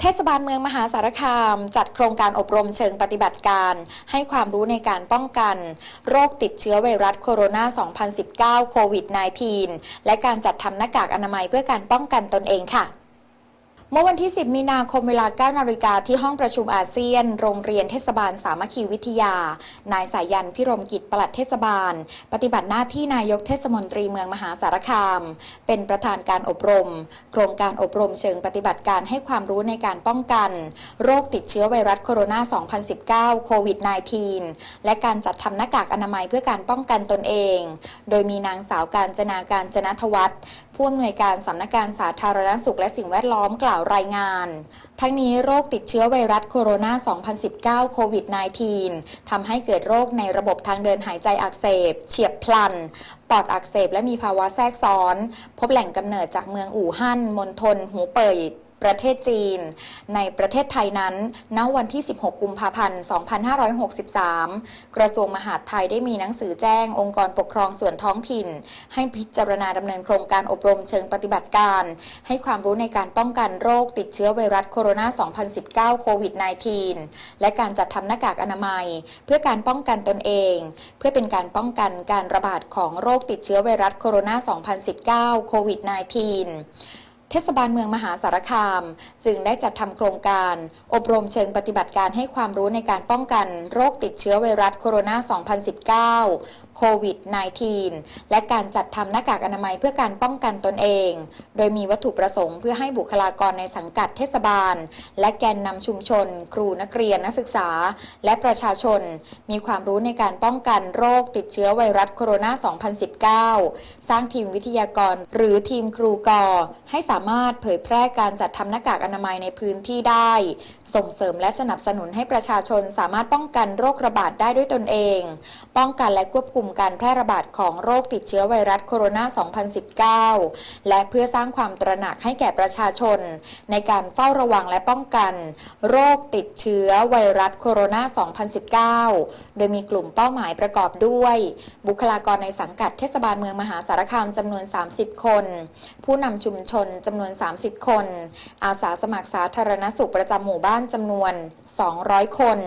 เทศบาลเมืองมหาสารคามจัดโครงการอบรมเชิงปฏิบัติการ ให้ความรู้ในการป้องกัน โรคติดเชื้อไวรัสโคโรนา 2019 โควิด -19 และการจัดทำหน้ากากอนามัยเพื่อการป้องกันตนเองค่ะ เมื่อวันที่ 10 มีนาคมเวลา 9 นาฬิกาที่ห้องประชุมอาเซียน โรงเรียนเทศบาลสามัคคีวิทยา นายสายันพิรมกิจปลัดเทศบาล ปฏิบัติหน้าที่นายกเทศมนตรีเมืองมหาสารคาม เป็นประธานการอบรม โครงการอบรมเชิงปฏิบัติการให้ความรู้ในการป้องกัน โรคติดเชื้อไวรัสโคโรนา 2019 โควิด -19 และการจัดทำหน้ากากอนามัยเพื่อการป้องกันตนเอง โดยมีนางสาวการจนาการจนทวัฒน์ผู้อำนวยการสำนักงานสาธารณสุขและสิ่งแวดล้อมกล่าวรายงาน ทั้งนี้โรคติดเชื้อไวรัสโคโรนา 2019 โควิด -19 ทำให้เกิดโรคในระบบทางเดินหายใจอักเสบ เฉียบพลัน ปอดอักเสบและมีภาวะแทรกซ้อน พบแหล่งกำเนิดจากเมืองอู่ฮั่น มณฑลหูเป่ย ประเทศจีน ในประเทศไทยนั้นณวันที่ 16 กุมภาพันธ์ 2563 กระทรวงมหาดไทยได้มีหนังสือแจ้งองค์กรปกครองส่วนท้องถิ่น ให้พิจารณาดำเนินโครงการอบรมเชิงปฏิบัติการ ให้ความรู้ในการป้องกันโรคติดเชื้อไวรัสโคโรนา 2019 โควิด -19 และการจัดทำหน้ากากอนามัย เพื่อการป้องกันตนเอง เพื่อเป็นการป้องกันการระบาดของโรคติดเชื้อไวรัสโคโรนา 2019 โควิด 19 เทศบาลเมืองมหาสารคาม จึงได้จัดทำโครงการ อบรมเชิงปฏิบัติการให้ความรู้ในการป้องกันโรคติดเชื้อไวรัสโคโรนา 2019โควิด -19 และการจัดทำหน้ากากอนามัยเพื่อการป้องกันตนเอง โดยมีวัตถุประสงค์เพื่อให้บุคลากรในสังกัดเทศบาล และแกนนำชุมชน ครูนักเรียนนักศึกษา และประชาชน มีความรู้ในการป้องกันโรคติดเชื้อไวรัสโคโรนา 2019 สร้างทีมวิทยากรหรือทีมครูกอให้สามารถเผยแพร่การจัดทำหน้ากากอนามัยในพื้นที่ได้ ส่งเสริมและสนับสนุนให้ประชาชนสามารถป้องกันโรคระบาดได้ด้วยตนเอง ป้องกันและควบคุมการแพร่ระบาดของโรคติดเชื้อไวรัสโคโรนา 2019 และเพื่อสร้างความตระหนักให้แก่ประชาชน ในการเฝ้าระวังและป้องกัน โรคติดเชื้อไวรัสโคโรนา 2019 โดยมีกลุ่มเป้าหมายประกอบด้วย บุคลากรในสังกัดเทศบาลเมืองมหาสารคามจำนวน 30 คน ผู้นำชุมชนจำนวน 30 คน อาสาสมัครสาธารณสุขประจำหมู่บ้านจำนวน 200 คน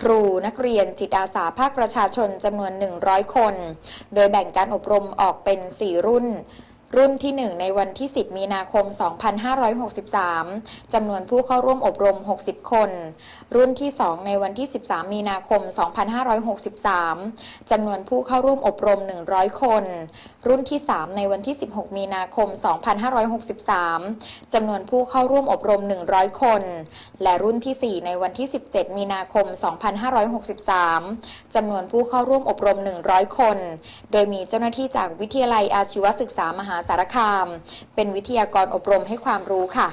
ครูนักเรียนจิตอาสาภาคประชาชนจำนวน 100 คน โดยแบ่งการอบรมออกเป็น 4 รุ่น รุ่นที่ 1 ในวันที่ 10 มีนาคม 2563 จำนวนผู้เข้าร่วมอบรม 60 คน รุ่นที่ 2 ในวันที่ 13 มีนาคม 2563 จำนวนผู้เข้าร่วมอบรม 100 คน รุ่นที่ 3 ในวันที่ 16 มีนาคม 2563 จำนวนผู้เข้าร่วมอบรม 100 คน และรุ่นที่ 4 ในวันที่ 17 มีนาคม 2563 จำนวนผู้เข้าร่วมอบรม 100 คน โดยมีเจ้าหน้าที่จากวิทยาลัยอาชีวศึกษามหาหาสารคาม เป็นวิทยากรอบรมให้ความรู้ค่ะ